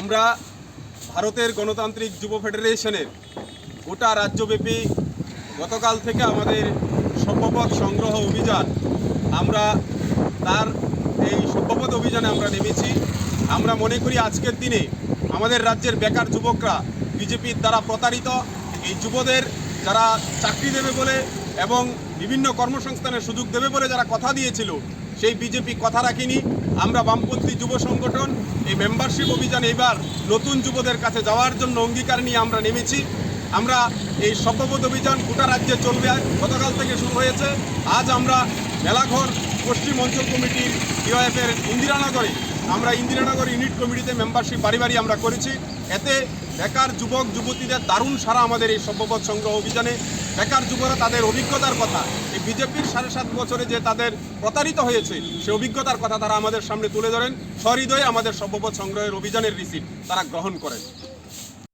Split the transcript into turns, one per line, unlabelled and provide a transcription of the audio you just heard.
আমরা ভারতের গণতান্ত্রিক যুব ফেডারেশনের গোটা রাজ্যব্যাপী গতকাল থেকে আমাদের সভ্যপথ সংগ্রহ অভিযান, আমরা তার এই সভ্যপথ অভিযানে আমরা নেমেছি। আমরা মনে করি আজকের দিনে আমাদের রাজ্যের বেকার যুবকরা বিজেপির দ্বারা প্রতারিত, এই যুবদের যারা চাকরি দেবে বলে এবং বিভিন্ন কর্মসংস্থানের সুযোগ দেবে বলে যারা কথা দিয়েছিল সেই বিজেপি কথা রাখিনি। আমরা বামপন্থী যুব সংগঠন, এই মেম্বারশিপ অভিযান এবার নতুন যুবদের কাছে যাওয়ার জন্য অঙ্গীকার নিয়ে আমরা নেমেছি। আমরা এই সভ্যবোধ অভিযান গোটা রাজ্যে চলবে। গতকাল থেকে শুরু হয়েছে। আজ আমরা মেলাঘর, পশ্চিম অঞ্চল কমিটির ইউএফের ইন্দিরানগরে আমরা ইন্দিরানগর ইউনিট কমিটিতে মেম্বারশিপ বাড়ি বাড়ি আমরা করেছি। এতে বেকার যুবক, যুবতীদের দারুণ সারা আমাদের এই সভ্যপথ সংগ্রহ অভিযানে। বেকার যুবরা তাদের অভিজ্ঞতার কথা বিজেপির সাড়ে সাত বছরে যে তাদের প্রতারিত হয়েছে, সে অভিজ্ঞতার কথা তারা আমাদের সামনে তুলে ধরেন। সহৃদয়ে আমাদের সভ্যপথ সংগ্রহের অভিযানের রিসিপ্ট তারা গ্রহণ করেন।